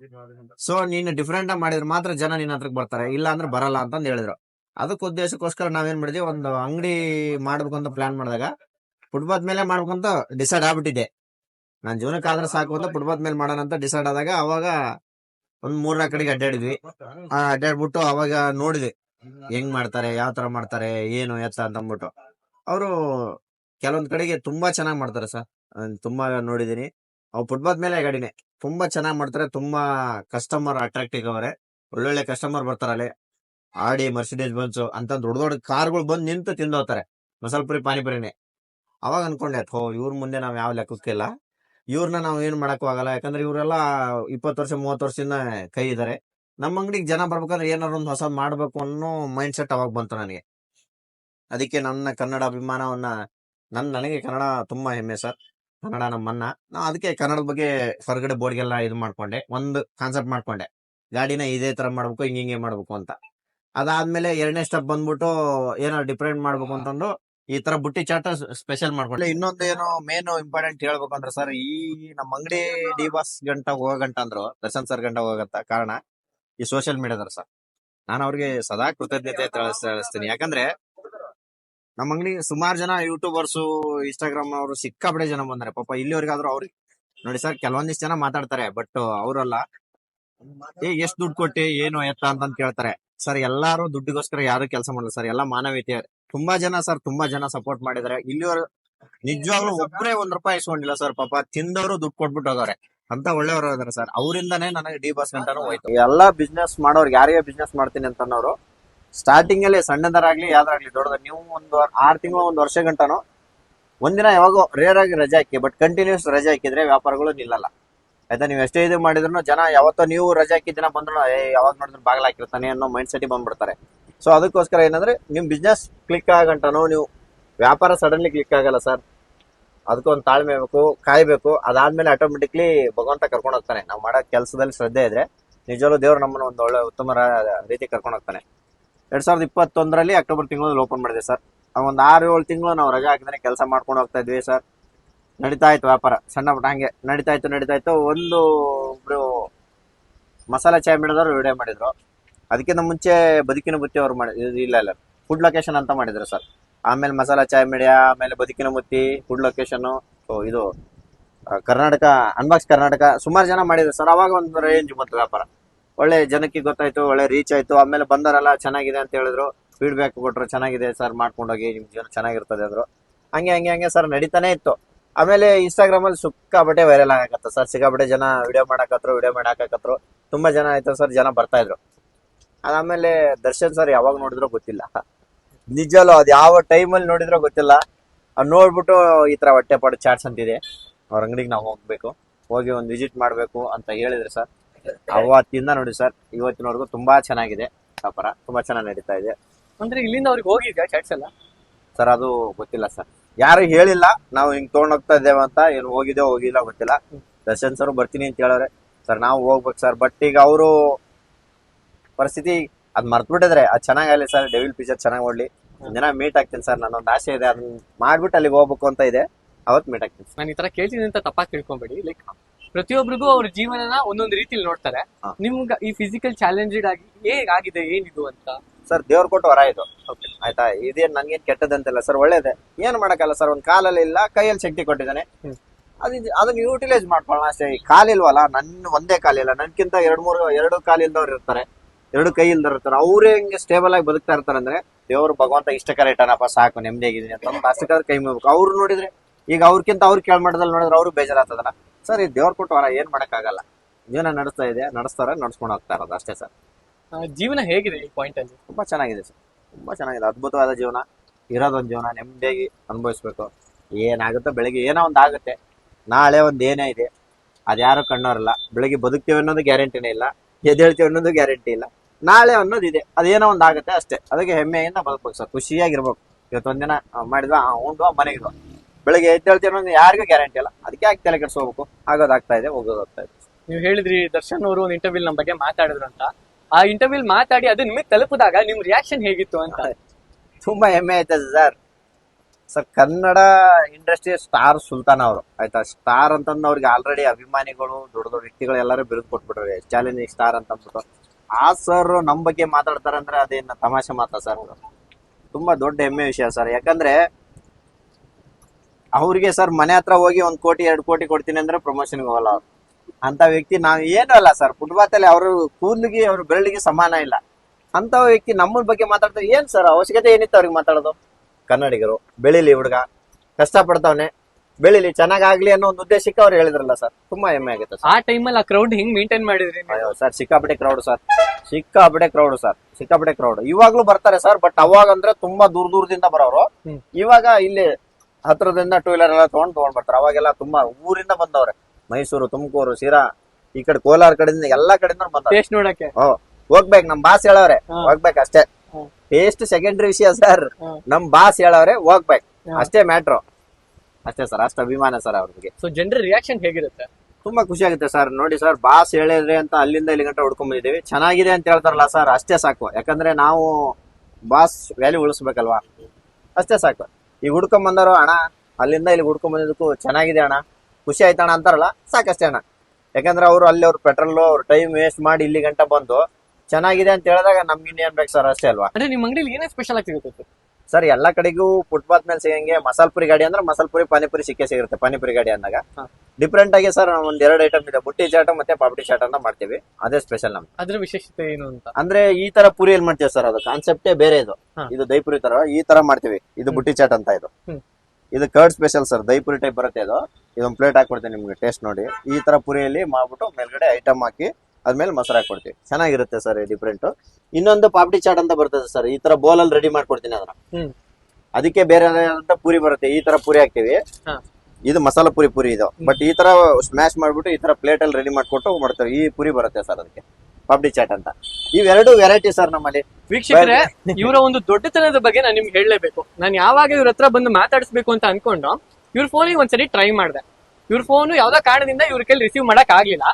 ಸೊ ನೀನು ಡಿಫ್ರೆಂಟ್ ಆಗಿ ಮಾಡಿದ್ರೆ ಮಾತ್ರ ಜನ ನಿನ್ನ ಹತ್ರಕ್ಕೆ ಬರ್ತಾರೆ. ಇಲ್ಲ ಅಂದ್ರೆ ಬರಲ್ಲ ಅಂತ ಹೇಳಿದ್ರು. ಅದಕ್ಕೆ ಉದ್ದೇಶಕ್ಕೋಸ್ಕರ ನಾವೇನ್ ಮಾಡಿದ್ವಿ? ಒಂದು ಅಂಗಡಿ ಮಾಡ್ಬೇಕು ಅಂತ ಪ್ಲಾನ್ ಮಾಡಿದಾಗ ಫುಟ್ಬಾತ್ ಮೇಲೆ ಮಾಡ್ಬೇಕಂತ ಡಿಸೈಡ್ ಆಗ್ಬಿಟ್ಟಿದೆ ನಾನ್ ಜೀವನಕ್ಕಾದ್ರೆ ಸಾಕು ಅಂತ ಫುಟ್ಬಾತ್ ಮೇಲೆ ಮಾಡೋಣ ಅಂತ ಡಿಸೈಡ್ ಆದಾಗ ಅವಾಗ ಒಂದ್ ಮೂರ್ನಾಲ್ಕು ಕಡೆಗೆ ಅಡ್ಡಾಡಿದ್ವಿ. ಆ, ಅಡ್ಡಾಡ್ಬಿಟ್ಟು ಅವಾಗ ನೋಡಿದ್ವಿ. ಹೆಂಗ್ ಮಾಡ್ತಾರೆ, ಯಾವ ತರ ಮಾಡ್ತಾರೆ, ಏನು ಎತ್ತ ಅಂತ ಅಂದ್ಬಿಟ್ಟು. ಅವರು ಕೆಲವೊಂದ್ ಕಡೆಗೆ ತುಂಬಾ ಚೆನ್ನಾಗ್ ಮಾಡ್ತಾರೆ ಸರ್. ತುಂಬಾ ನೋಡಿದೀನಿ ಅವ್ ಫುಟ್ಬಾತ್ ಮೇಲೆ ಗಾಡಿನೇ. ತುಂಬಾ ಚೆನ್ನಾಗ್ ಮಾಡ್ತಾರೆ. ತುಂಬಾ ಕಸ್ಟಮರ್ ಅಟ್ರಾಕ್ಟಿವ್ ಅವರೇ. ಒಳ್ಳೊಳ್ಳೆ ಕಸ್ಟಮರ್ ಬರ್ತಾರೆ ಅಲ್ಲಿ. ಆಡಿ, ಮರ್ಸಿಡೀಸ್ ಬನ್ಸು ಅಂತ ದೊಡ್ಡ ದೊಡ್ಡ ಕಾರ್ಗಳು ಬಂದು ನಿಂತು ತಿಂದು ಹೋಗ್ತಾರೆ ಮಸಾಲ ಪುರಿ ಪಾನಿಪುರಿನೇ. ಅವಾಗ ಅನ್ಕೊಂಡೆ ಹೋ ಇವ್ರ ಮುಂದೆ ನಾವ್ ಯಾವ ಲೆಕ್ಕಕ್ಕಿಲ್ಲ. ಇವ್ರನ್ನ ನಾವು ಏನು ಮಾಡಕ್ಕೂ ಆಗಲ್ಲ. ಯಾಕಂದ್ರೆ ಇವರೆಲ್ಲ ಇಪ್ಪತ್ತು ವರ್ಷ ಮೂವತ್ತು ವರ್ಷದಿಂದ ಕೈ ಇದಾರೆ. ನಮ್ಮ ಅಂಗಡಿಗೆ ಜನ ಬರ್ಬೇಕಂದ್ರೆ ಏನಾದ್ರು ಒಂದು ಹೊಸ ಮಾಡ್ಬೇಕು ಅನ್ನೋ ಮೈಂಡ್ ಸೆಟ್ ಅವಾಗ ಬಂತು ನನಗೆ. ಅದಕ್ಕೆ ನನ್ನ ಕನ್ನಡ ಅಭಿಮಾನವನ್ನ ನನ್ನ ನನಗೆ ಕನ್ನಡ ತುಂಬಾ ಹೆಮ್ಮೆ ಸರ್. ಕನ್ನಡ ನಮ್ಮನ್ನ. ನಾ ಅದಕ್ಕೆ ಕನ್ನಡದ ಬಗ್ಗೆ ಹೊರಗಡೆ ಬೋರ್ಡ್ಗೆಲ್ಲ ಇದು ಮಾಡ್ಕೊಂಡೆ. ಒಂದು ಕಾನ್ಸೆಪ್ಟ್ ಮಾಡ್ಕೊಂಡೆ. ಗಾಡಿನ ಇದೇ ತರ ಮಾಡ್ಬೇಕು ಹಿಂಗೆ ಹಿಂಗೆ ಮಾಡ್ಬೇಕು ಅಂತ. ಅದಾದ್ಮೇಲೆ ಎರಡನೇ ಸ್ಟೆಪ್ ಬಂದ್ಬಿಟ್ಟು ಏನಾದ್ರು ಡಿಫ್ರೆಂಟ್ ಮಾಡ್ಬೇಕು ಅಂತಂದು ಈ ತರ ಬುಟ್ಟಿ ಚಾಟ ಸ್ಪೆಷಲ್ ಮಾಡ್ಕೊಂಡು. ಇನ್ನೊಂದು ಏನು ಮೇನ್ ಇಂಪಾರ್ಟೆಂಟ್ ಹೇಳ್ಬೇಕಂದ್ರೆ ಸರ್ ಈ ನಮ್ಮ ಅಂಗಡಿ ಡಿ ಬಾಸ್ ಗಂಟ ಹೋಗೋ ಗಂಟ ಅಂದ್ರು, ದರ್ಶನ್ ಸರ್ ಗಂಟ ಹೋಗಂತ ಕಾರಣ ಈ ಸೋಷಿಯಲ್ ಮೀಡಿಯಾದ್ರ ಸರ್ ನಾನು ಅವ್ರಿಗೆ ಸದಾ ಕೃತಜ್ಞತೆ ತಿಳಿಸ್- ತಿಳಿಸ್ತೀನಿ. ಯಾಕಂದ್ರೆ ನಮ್ಮ ಅಂಗಡಿ ಸುಮಾರು ಜನ ಯೂಟ್ಯೂಬರ್ಸ್ ಇನ್ಸ್ಟಾಗ್ರಾಮ್ ಅವರು ಸಿಕ್ಕಾಪಡೆ ಜನ ಬಂದಾರೆ. ಪಾಪ ಇಲ್ಲಿವರೆಗಾದ್ರೂ ಅವ್ರಿಗೆ, ನೋಡಿ ಸರ್ ಕೆಲವೊಂದಿಷ್ಟು ಜನ ಮಾತಾಡ್ತಾರೆ ಬಟ್ ಅವರಲ್ಲ, ಏ, ಎಷ್ಟ್ ದುಡ್ಡು ಕೊಟ್ಟಿ, ಏನು ಎತ್ತ? ಅಂತ ಕೇಳ್ತಾರೆ. ಸರ್ ಎಲ್ಲಾರು ದುಡ್ಡಿಗೋಸ್ಕರ ಯಾರು ಕೆಲಸ ಮಾಡಲ್ಲ ಸರ್ ಎಲ್ಲ ಮಾನವೀಯತೆ. ತುಂಬಾ ಜನ ಸರ್ ತುಂಬಾ ಜನ ಸಪೋರ್ಟ್ ಮಾಡಿದ್ದಾರೆ. ಇಲ್ಲಿವರು ನಿಜವಾಗ್ಲೂ ಒಬ್ಬರೇ ಒಂದ್ ರೂಪಾಯಿ ಇಸ್ಕೊಂಡಿಲ್ಲ ಸರ್ ಪಾಪ ತಿಂದವರು ದುಡ್ಡು ಕೊಟ್ಬಿಟ್ಟು ಹೋಗವ್ರೆ ಅಂತ ಒಳ್ಳೆಯವರು ಇದಾರೆ ಸರ್ ಅವರಿಂದಾನೇ ನನಗೆ ಡಿ ಬಾಸ್ ಗಂಟನೂ ಹೋಯ್ತು. ಎಲ್ಲಾ ಬಿಸ್ನೆಸ್ ಮಾಡೋರ್ಗೆ ಯಾರಿಗೆ ಬಿಸ್ನೆಸ್ ಮಾಡ್ತೀನಿ ಅಂತನವರು ಸ್ಟಾರ್ಟಿಂಗ್ ಅಲ್ಲಿ ಸಣ್ಣದಾರಾಗ್ಲಿ, ಯಾವ್ದಾಗ್ಲಿ ದೊಡ್ಡದ ನೀವು ಒಂದು ಆರು ತಿಂಗಳು, ಒಂದು ವರ್ಷ ಗಂಟನು ಒಂದಿನ ಯಾವಾಗ ರೇರ್ ಆಗಿ ರಜೆ ಹಾಕಿ ಬಟ್ ಕಂಟಿನ್ಯೂಸ್ ರಜೆ ಹಾಕಿದ್ರೆ ವ್ಯಾಪಾರಗಳು ನಿಲ್ಲಲ್ಲ. ಆಯ್ತಾ? ನೀವು ಎಷ್ಟೇ ಇದು ಮಾಡಿದ್ರು ಜನ ಯಾವತ್ತೋ ನೀವು ರಜೆ ಹಾಕಿದ ದಿನ ಬಂದ್ರು ಯಾವಾಗ ನೋಡಿದ್ರು ಬಾಗಿಲು ಹಾಕಿರ್ತಾನೆ ಅನ್ನೋ ಮೈಂಡ್ ಸೆಟ್ ಬಂದ್ಬಿಡ್ತಾರೆ. ಸೊ ಅದಕ್ಕೋಸ್ಕರ ಏನಂದ್ರೆ, ನಿಮ್ ಬಿಸ್ನೆಸ್ ಕ್ಲಿಕ್ ಆಗಂಟನೋ, ನೀವು ವ್ಯಾಪಾರ ಸಡನ್ಲಿ ಕ್ಲಿಕ್ ಆಗಲ್ಲ ಸರ್ ಅದಕ್ಕೊಂದು ತಾಳ್ಮೆ ಬೇಕು, ಕಾಯ್ಬೇಕು. ಅದಾದ್ಮೇಲೆ ಆಟೋಮೆಟಿಕ್ಲಿ ಭಗವಂತ ಕರ್ಕೊಂಡು ಹೋಗ್ತಾನೆ ನಾವು ಮಾಡೋ ಕೆಲಸದಲ್ಲಿ ಶ್ರದ್ಧೆ ಇದ್ರೆ, ನಿಜವಾಗ್ಲೂ ದೇವ್ರು ನಮ್ಮನ್ನು ಒಂದು ಒಳ್ಳೆ ಉತ್ತಮ ರೀತಿ ಕರ್ಕೊಂಡು ಹೋಗ್ತಾನೆ ಎರಡ್ ಸಾವಿರದ ಇಪ್ಪತ್ತೊಂದರಲ್ಲಿ ಅಕ್ಟೋಬರ್ ತಿಂಗಳಲ್ಲಿ ಓಪನ್ ಮಾಡಿದೆ ಸರ್ ಒಂದು ಆರು ಏಳು ತಿಂಗಳು ನಾವು ರಜೆ ಹಾಕಿದ್ರೆ ಕೆಲಸ ಮಾಡ್ಕೊಂಡು ಹೋಗ್ತಾ ಇದ್ವಿ ಸರ್ ನಡೀತಾ ಇತ್ತು ವ್ಯಾಪಾರ, ಸಣ್ಣ ಪುಟ್ಟ ಹಂಗೆ. ನಡೀತಾ ಇತ್ತು ನಡೀತಾ ಇತ್ತು. ಒಂದು ಒಬ್ರು ಮಸಾಲೆ ಚಾಯ್ ಮಾಡಿದವರು ವಿಡಿಯೋ ಮಾಡಿದ್ರು. ಅದಕ್ಕಿಂತ ಮುಂಚೆ ಬದುಕಿನ ಬುತ್ತಿ ಅವ್ರು ಮಾಡಿ ಇಲ್ಲ ಇಲ್ಲ. ಫುಡ್ ಲೊಕೇಶನ್ ಅಂತ ಮಾಡಿದ್ರು ಸರ್. ಆಮೇಲೆ ಮಸಾಲಾ ಚಾಯ್ ಮೀಡಿಯಾ, ಆಮೇಲೆ ಬದುಕಿನ ಬುತ್ತಿ ಫುಡ್ ಲೊಕೇಶನ್ ಇದು ಕರ್ನಾಟಕ ಅನ್ಬಾಕ್ಸ್ ಕರ್ನಾಟಕ, ಸುಮಾರು ಜನ ಮಾಡಿದ್ರು ಸರ್. ಅವಾಗ ಒಂದು ರೇಂಜ್ ಬಂತು ವ್ಯಾಪಾರ. ಒಳ್ಳೆ ಜನಕ್ಕೆ ಗೊತ್ತಾಯ್ತು, ಒಳ್ಳೆ ರೀಚ್ ಆಯ್ತು. ಆಮೇಲೆ ಬಂದಾರಲ್ಲ ಚೆನ್ನಾಗಿದೆ ಅಂತ ಹೇಳಿದ್ರು. ಫೀಡ್ಬ್ಯಾಕ್ ಕೊಟ್ರು, ಚೆನ್ನಾಗಿದೆ ಸರ್, ಮಾಡ್ಕೊಂಡೋಗಿ ನಿಮ್ ಜೀವನ ಚೆನ್ನಾಗಿರ್ತದೆ ಅಂದ್ರು. ಹಂಗೆ ಹಂಗೆ ಹಂಗೆ ಸರ್, ನಡೀತಾನೆ ಇತ್ತು. ಆಮೇಲೆ ಇನ್ಸ್ಟಾಗ್ರಾಮ್ ಅಲ್ಲಿ ಸಿಕ್ಕಾಬಟ್ಟೆ ವೈರಲ್ ಆಗಕತ್ತ ಸರ್. ಸಿಕ್ಕಾಬಟ್ಟೆ ಜನ ವಿಡಿಯೋ ಮಾಡಕತ್ರು ವಿಡಿಯೋ ಮಾಡಾಕತ್ರು. ತುಂಬಾ ಜನ ಆಯ್ತು ಸರ್, ಜನ ಬರ್ತಾ ಇದ್ರು. ಅದಾದ್ಮೇಲೆ ದರ್ಶನ್ ಸರ್ ಯಾವಾಗ ನೋಡಿದ್ರೋ ಗೊತ್ತಿಲ್ಲ. ನಿಜಲ್ಲೂ ಅದು ಯಾವ ಟೈಮಲ್ಲಿ ನೋಡಿದ್ರೋ ಗೊತ್ತಿಲ್ಲ. ಅದ್ ನೋಡ್ಬಿಟ್ಟು ಈ ತರ ಹೊಟ್ಟೆಪಾಡು ಚಾಟ್ಸ್ ಅಂತಿದೆ. ಅವ್ರ ಅಂಗಡಿಗೆ ನಾವು ಹೋಗ್ಬೇಕು. ಹೋಗಿ ಒಂದು ವಿಸಿಟ್ ಮಾಡ್ಬೇಕು ಅಂತ ಹೇಳಿದ್ರು ಸರ್. ಅವತ್ತಿಂದ ನೋಡಿ ಸರ್ ಇವತ್ತಿನವರೆಗೂ ತುಂಬಾ ಚೆನ್ನಾಗಿದೆ. ವ್ಯಾಪಾರ ತುಂಬಾ ಚೆನ್ನಾಗಿ ನಡೀತಾ ಇದೆ. ಅಂದ್ರೆ ಇಲ್ಲಿಂದ ಅವ್ರಿಗೆ ಹೋಗಿದ್ಯಾ ಚಾಟ್ಸ್ ಎಲ್ಲ? ಸರ್ ಅದು ಗೊತ್ತಿಲ್ಲ ಸರ್. ಯಾರು ಹೇಳಿಲ್ಲ ನಾವು ಹಿಂಗ್ ತಗೊಂಡ್ ಹೋಗ್ತಾ ಇದ್ದೇವೆ ಅಂತ ಏನು ಹೋಗಿದೋ ಹೋಗಿಲ್ಲ ಗೊತ್ತಿಲ್ಲ. ದರ್ಶನ್ ಸರ್ ಬರ್ತೀನಿ ಅಂತ ಹೇಳೋರೆ. ಸರ್ ನಾವು ಹೋಗ್ಬೇಕು ಸರ್. ಬಟ್ ಈಗ ಅವರು ಪರಿಸ್ಥಿತಿ ಅದ್ ಮರ್ತ್ಬಿಟ್ಟಿದ್ರೆ ಅದ್ ಚೆನ್ನಾಗಲ್ಲ ಸರ್ ಡೆವಿಲ್ ಪಿಕ್ಚರ್ ಚೆನ್ನಾಗಿ ಓಡ್ಲಿ. ಜನ ಮೀಟ್ ಆಗ್ತೀನಿ ಸರ್ ನನ್ನೊಂದು ಆಸೆ ಇದೆ ಅದನ್ನ ಮಾಡ್ಬಿಟ್ಟು ಅಲ್ಲಿಗೆ ಹೋಗ್ಬೇಕು ಅಂತ ಇದೆ. ಅವತ್ ಮೀಟ್ ಆಗ್ತೀನಿ ನಾನು ಈ ತರ ಕೇಳ್ತೀನಿ ಅಂತ ತಪ್ಪಾಗಿ ತಿಳ್ಕೊಬೇಡಿ. ಲೈಕ್ ಪ್ರತಿಯೊಬ್ಬರಿಗೂ ಅವ್ರ ಜೀವನನ ಒಂದೊಂದು ರೀತಿಲಿ ನೋಡ್ತಾರೆ. ನಿಮ್ಗೆ ಈ ಫಿಸಿಕಲ್ ಚಾಲೆಂಜೆಡ್ ಆಗಿ ಹೇಗಾಗಿದೆ ಏನಿದು ಅಂತ? ಸರ್ ದೇವ್ರ ಕೊಟ್ಟು ವರ ಇದು. ಆಯ್ತಾ? ಇದೇನ್ ನನ್ಗೇನ್ ಕೆಟ್ಟದಂತಿಲ್ಲ ಸರ್ ಒಳ್ಳೇದೇ. ಏನ್ ಮಾಡಕ್ಕಲ್ಲ ಸರ್ ಒಂದ್ ಕಾಲಲ್ಲಿ ಇಲ್ಲ ಕೈಯಲ್ಲಿ ಶಕ್ತಿ ಕೊಟ್ಟಿದ್ದಾನೆ. ಅದ್ ಅದನ್ನ ಯೂಟಿಲೈಸ್ ಮಾಡ್ಕೊಳ್ಳೋಣ ಅಷ್ಟೇ. ಈ ಕಾಲಿಲ್ವಲ್ಲ ನನ್ನ ಒಂದೇ ಕಾಲಿಲ್ಲ ನನ್ಕಿಂತ ಎರಡ್ ಮೂರು ಎರಡು ಕಾಲಿಲ್ದವ್ರು ಇರ್ತಾರೆ. ಎರಡು ಕೈ ಇರ್ತಾರೆ. ಅವ್ರೇ ಹಿಂಗೆ ಸ್ಟೇಬಲ್ ಆಗಿ ಬದುಕ್ತಾ ಇರ್ತಾರೆ ಅಂದ್ರೆ ದೇವ್ರು ಭಗವಂತ ಇಷ್ಟಕರ ಇಟ್ಟನಪ್ಪ ಸಾಕು ನೆಮ್ಮದಿಯಾಗಿದ್ದೀನಿ ಅಂತ ಒಂದು ಅಷ್ಟಕ್ಕಾದ್ರೆ ಕೈ ಮುಗ್ಬೇಕು. ಅವ್ರು ನೋಡಿದ್ರೆ ಈಗ ಅವ್ರಕ್ಕಿಂತ ಅವ್ರು ಕೇಳ್ ಮಟ್ಟದಲ್ಲಿ ನೋಡಿದ್ರೆ ಅವ್ರು ಬೇಜಾರಾಗ್ತದಲ್ಲ. ಸರ್ ಈ ದೇವ್ರ ಕೊಟ್ಟು ವರ ಏನ್ ಮಾಡಕ್ಕಾಗಲ್ಲ. ಜೀವನ ನಡೆಸ್ತಾ ಇದೆ ನಡೆಸ್ತಾರೆ ನಡ್ಸ್ಕೊಂಡು ಹೋಗ್ತಾ ಇರೋದು ಅಷ್ಟೇ ಸರ್. ಜೀವನ ಹೇಗಿದೆ ಈ ಪಾಯಿಂಟ್ ಅಲ್ಲಿ? ತುಂಬಾ ಚೆನ್ನಾಗಿದೆ ಸರ್. ತುಂಬಾ ಚೆನ್ನಾಗಿದೆ. ಅದ್ಭುತವಾದ ಜೀವನ. ಇರೋದೊಂದು ಜೀವನ ನೆಮ್ಮದಿಯಾಗಿ ಅನುಭವಿಸ್ಬೇಕು. ಏನಾಗುತ್ತೋ ಬೆಳಿಗ್ಗೆ ಏನೋ ಒಂದು ಆಗುತ್ತೆ. ನಾಳೆ ಒಂದು ಏನೇ ಇದೆ. ಅದ್ಯಾರು ಕಣ್ಣೋರಲ್ಲ. ಬೆಳಿಗ್ಗೆ ಬದುಕ್ತೀವಿ ಅನ್ನೋದು ಗ್ಯಾರಂಟಿನೇ ಇಲ್ಲ. ಎದ್ದೇಳ್ತೀವಿ ಅನ್ನೋದು ಗ್ಯಾರಂಟಿ ಇಲ್ಲ. ನಾಳೆ ಅನ್ನೋದು ಇದೆ. ಅದೇನೋ ಒಂದು ಆಗುತ್ತೆ ಅಷ್ಟೇ. ಅದಕ್ಕೆ ಹೆಮ್ಮೆಯಿಂದ ಬದುಕಬೇಕು ಸರ್. ಖುಷಿಯಾಗಿರ್ಬೇಕು. ಇವತ್ತೊಂದಿನ ಮಾಡಿದ್ವ? ಉಂಡ್ವಾ? ಮನೆಗಿದ್ವಾ? ಬೆಳಿಗ್ಗೆ ಎದ್ದೇಳ್ತೀವಿ ಅನ್ನೋದು ಯಾರಿಗೂ ಗ್ಯಾರಂಟಿ ಇಲ್ಲ. ಅದಕ್ಕೆ ಯಾಕೆ ತಲೆ ಕೆಡಿಸ್ಕೋಬೇಕು? ಆಗೋದಾಗ್ತಾ ಇದೆ ಹೋಗೋದಾಗ್ತಾ ಇದೆ. ನೀವು ಹೇಳಿದ್ರಿ ದರ್ಶನ್ ಅವರು ಒಂದು ಇಂಟರ್ವ್ಯೂ ನಮ್ಮ ಬಗ್ಗೆ ಮಾತಾಡಿದ್ರು ಅಂತ. ಆ ಇಂಟರ್ವ್ಯೂ ಮಾತಾಡಿ ಅದು ನಿಮಗೆ ತಲುಪಿದಾಗ ನಿಮ್ ರಿಯಾಕ್ಷನ್ ಹೇಗಿತ್ತು ಅಂತ. (laughs) ತುಂಬಾ ಹೆಮ್ಮೆ ಆಯ್ತದೆ sir. Sir, Kannada industry star Sultan ಅವರು, ಆಯ್ತಾ? ಸ್ಟಾರ್ ಅಂತಂದ್ ಅವ್ರಿಗೆ ಆಲ್ರೆಡಿ ಅಭಿಮಾನಿಗಳು, ದೊಡ್ಡ ದೊಡ್ಡ ವ್ಯಕ್ತಿಗಳು ಎಲ್ಲರೂ ಬಿರುದು ಕೊಟ್ಬಿಟ್ರಿ. ಚಾಲೆಂಜಿಂಗ್ ಸ್ಟಾರ್ ಅಂತ ಆ ಸರ್ ನಮ್ ಬಗ್ಗೆ ಮಾತಾಡ್ತಾರೆ ಅಂದ್ರೆ ಅದೇನು ತಮಾಷೆ ಮಾತಾ ಸರ್? ತುಂಬಾ ದೊಡ್ಡ ಹೆಮ್ಮೆ ವಿಷಯ ಸರ್. ಯಾಕಂದ್ರೆ ಅವ್ರಿಗೆ ಸರ್ ಮನೆ ಹತ್ರ ಹೋಗಿ ಒಂದ್ ಕೋಟಿ, ಎರಡು ಕೋಟಿ ಕೊಡ್ತೀನಿ ಅಂದ್ರೆ ಪ್ರಮೋಷನ್ ಹೋಗಲ್ಲ ಅವ್ರು. ಅಂತ ವ್ಯಕ್ತಿ ನಾವ್ ಏನು ಅಲ್ಲ ಸರ್. ಫುಟ್ಬಾತಲ್ಲಿ ಅವರು ಕೂದಲಿಗೆ, ಅವ್ರ ಬೆರಳಿಗೆ ಸಮಾನ ಇಲ್ಲ. ಅಂತ ವ್ಯಕ್ತಿ ನಮ್ಮ ಬಗ್ಗೆ ಮಾತಾಡ್ತಾರೆ ಏನ್ ಸರ್ ಅವಶ್ಯಕತೆ ಏನಿತ್ತು ಅವ್ರಿಗೆ ಮಾತಾಡೋದು? ಕನ್ನಡಿಗರು ಬೆಳಿಲಿ ಹುಡುಗ ಕಷ್ಟ ಪಡ್ತಾವನೆ ಬೆಳಿಲಿ ಚೆನ್ನಾಗಾಗ್ಲಿ ಅನ್ನೋ ಒಂದು ಉದ್ದೇಶಕ್ಕೆ ಅವ್ರು ಹೇಳಿದ್ರಲ್ಲ ಸರ್. ತುಂಬಾ ಹೆಮ್ಮೆ ಆಗುತ್ತೆ ಸರ್. ಆ ಟೈಮಲ್ಲಿ ಆ ಕ್ರೌಡ್ ಹಿಂಗ್ ಮೇಂಟೈನ್ ಮಾಡಿದ್ರಿ ನೀವು? ಅಯ್ಯೋ ಸರ್ ಸಿಕ್ಕಾಪಟ್ಟೆ ಕ್ರೌಡ್ ಸರ್. ಸಿಕ್ಕಾಪಟ್ಟೆ ಕ್ರೌಡ್ ಸರ್. ಸಿಕ್ಕಾಪಟ್ಟೆ ಕ್ರೌಡ್ ಇವಾಗ್ಲೂ ಬರ್ತಾರೆ ಸರ್ ಬಟ್ ಅವಾಗ ಅಂದ್ರೆ ತುಂಬಾ ದೂರ ದೂರದಿಂದ ಬರೋರು. ಹ್ಮ್. ಇವಾಗ ಇಲ್ಲಿ ಹತ್ರದಿಂದ ಟೂ ವೀಲರ್ ಎಲ್ಲ ತಗೊಂಡ್ ತಗೊಂಡ್ ಬರ್ತಾರೆ. ಅವಾಗೆಲ್ಲ ತುಂಬಾ ಊರಿಂದ ಬಂದವ್ರೆ. ಮೈಸೂರು ತುಮಕೂರು ಶಿರಾ ಈ ಕಡೆ ಕೋಲಾರ ಕಡೆಯಿಂದ ಎಲ್ಲಾ ಕಡೆಯಿಂದ ಬಂದವ್ರೆ. ಟೇಸ್ಟ್ ನೋಡಕ್ಕೆ. ಓ ಹೋಗ್ಬೇಕು ನಮ್ ಬಾಸ್ ಹೇಳವ್ರೆ. ಹಾ. ಹೋಗ್ಬೇಕು ಅಷ್ಟೇ. ಟೇಸ್ಟ್ ಸೆಕೆಂಡ್ರಿ ವಿಷಯ ಸರ್. ನಮ್ ಬಾಸ್ ಹೇಳವ್ರೆ ಹೋಗ್ಬೇಕು. ಅಷ್ಟೇ ಮ್ಯಾಟ್ರ್ ಅಷ್ಟೇ ಸರ್ ಅಷ್ಟು ಅಭಿಮಾನ ಸರ್ ಅವ್ರಿಗೆ. ಸೊ ಜನರ ರಿಯಾಕ್ಷನ್ ಹೇಗಿರುತ್ತೆ? ತುಂಬಾ ಖುಷಿ ಆಗುತ್ತೆ ಸರ್ ನೋಡಿ ಸರ್ ಬಾಸ್ ಹೇಳಿದ್ರೆ ಅಂತ ಅಲ್ಲಿಂದ ಇಲ್ಲಿ ಗಂಟೆ ಹುಡ್ಕೊಂಡ್ ಬಂದಿದ್ದೀವಿ ಚೆನ್ನಾಗಿದೆ ಅಂತ ಹೇಳ್ತಾರಲ್ಲ ಸರ್ ಅಷ್ಟೇ ಸಾಕು. ಯಾಕಂದ್ರೆ ನಾವು ಬಾಸ್ ವ್ಯಾಲ್ಯೂ ಉಳಿಸ್ಬೇಕಲ್ವಾ? ಅಷ್ಟೇ ಸಾಕು. ಈಗ ಹುಡ್ಕೊಂಡ್ ಬಂದವರು ಅಣ್ಣ ಅಲ್ಲಿಂದ ಇಲ್ಲಿ ಹುಡ್ಕೊಂಡ್ ಬಂದಿದ್ದಕ್ಕೂ ಚೆನ್ನಾಗಿದೆ ಅಣ್ಣ. ಖುಷಿ ಆಯ್ತಣ್ಣ ಅಂತಾರಲ್ಲ ಸಾಕಷ್ಟೇ ಅಣ್ಣ. ಯಾಕಂದ್ರೆ ಅವರು ಅಲ್ಲಿ ಅವ್ರ ಪೆಟ್ರೋಲ್ ಅವ್ರ ಟೈಮ್ ವೇಸ್ಟ್ ಮಾಡಿ ಇಲ್ಲಿ ಗಂಟ ಬಂದು ಚೆನ್ನಾಗಿದೆ ಅಂತ ಹೇಳಿದಾಗ ನಮ್ಗೆ ಏನ್ ಬೇಕು ಸರ್ ಅಷ್ಟೇ ಅಲ್ವಾ? ಅಂದ್ರೆ ನಿಮ್ ಅಂಗಡಿಲಿ ಏನೇ ಸ್ಪೆಷಲ್ ಆಗಿ ಸಿಗುತ್ತೆ ಸರ್ ಸರ್ ಎಲ್ಲಾ ಕಡೆಗೂ ಫುಟ್ಪಾತ್ ಮೇಲೆ ಸಿಗಂಗೆ ಮಸಾಲ್ ಪುರಿ ಗಾಡಿ ಅಂದ್ರೆ ಮಸಾಲ್ ಪುರಿ ಪಾನಿಪುರಿ ಸಿಕ್ಕೇ ಸಿಗುತ್ತೆ ಪಾನಿಪುರಿ ಗಾಡಿ ಅಂದಾಗ. ಹಾ. ಡಿಫ್ರೆಂಟ್ ಆಗಿ ಸರ್ ಒಂದ್ ಎರಡು ಐಟಮ್ ಇದೆ ಬುಟ್ಟಿ ಚಾಟ್ ಮತ್ತೆ ಪಾಪಡಿ ಚಾಟ್ ಅಂತ ಮಾಡ್ತೀವಿ. ಅದೇ ಸ್ಪೆಷಲ್ ನಮ್ದು. ಅದ್ರ ವಿಶೇಷತೆ ಏನು ಅಂತ? ಅಂದ್ರೆ ಈ ತರ ಪುರಿ ಏನ್ ಮಾಡ್ತೀವಿ ಸರ್ ಅದು ಕಾನ್ಸೆಪ್ಟೇ ಬೇರೆ ಇದು. ಹಾ. ಇದು ದೈಪುರಿ ತರ ಈ ತರ ಮಾಡ್ತೀವಿ. ಇದು ಬುಟ್ಟಿ ಚಾಟ್ ಅಂತ ಇದು. ಹ್ಮ್. ಇದು curd special sir dahi puri type ಬರುತ್ತೆ ಇದು. ಇದೊಂದು ಪ್ಲೇಟ್ ಹಾಕೊಡ್ತೀನಿ ನಿಮ್ಗೆ ಟೇಸ್ಟ್ ನೋಡಿ. ಈ ತರ ಪುರಿಯಲ್ಲಿ ಮಾಡ್ಬಿಟ್ಟು ಮೇಲ್ಗಡೆ ಐಟಮ್ ಹಾಕಿ ಅದ್ಮೇಲೆ ಮೊಸರು ಹಾಕೊಡ್ತೀವಿ ಚೆನ್ನಾಗಿರುತ್ತೆ ಸರ್ ಡಿಫ್ರೆಂಟ್ ಇನ್ನೊಂದು ಪಾಪಡಿ ಚಾಟ್ ಅಂತ ಬರ್ತದೆ ಸರ್ ಈ ತರ ಬೋಲ್ ಅಲ್ಲಿ ರೆಡಿ ಮಾಡ್ಕೊಡ್ತೀನಿ ಅದನ್ನ. ಅದಕ್ಕೆ ಬೇರೆ ಅಂತ ಪೂರಿ ಬರುತ್ತೆ ಈ ತರ ಪೂರಿ ಹಾಕ್ತಿವಿ. ಇದು ಮಸಾಲಾ ಪೂರಿ ಪೂರಿ ಇದು. ಬಟ್ ಈ ತರ ಸ್ಮ್ಯಾಶ್ ಮಾಡ್ಬಿಟ್ಟು ಈ ತರ ಪ್ಲೇಟ್ ಅಲ್ಲಿ ರೆಡಿ ಮಾಡ್ಕೊಟ್ಟು ಮಾಡ್ತೇವೆ ಈ ಪೂರಿ ಬರುತ್ತೆ ಸರ್ ಅದಕ್ಕೆ ಪಾಪಡಿ ಚಾಟ್ ಅಂತ. ಇವೆರಡು ವೆರೈಟಿ ಸರ್ ನಮ್ಮಲ್ಲಿ. ವೀಕ್ಷಕರೇ ಇವರ ಒಂದು ದೊಡ್ಡತನದ ಬಗ್ಗೆ ನಾನು ನಿಮ್ಗೆ ಹೇಳಲೇಬೇಕು. ನಾನು ಯಾವಾಗ ಇವ್ರ ಹತ್ರ ಬಂದು ಮಾತಾಡಿಸ್ಬೇಕು ಅಂತ ಅನ್ಕೊಂಡು ಇವ್ರ ಫೋನಿಗೆ ಒಂದ್ಸರಿ ಟ್ರೈ ಮಾಡಿದೆ. ಇವ್ರ ಫೋನ್ ಯಾವ್ದೋ ಕಾರಣದಿಂದ ಇವ್ರ ಕೈಲಿ ರಿಸೀವ್ ಮಾಡಕ್ ಆಗ್ಲಿಲ್ಲ.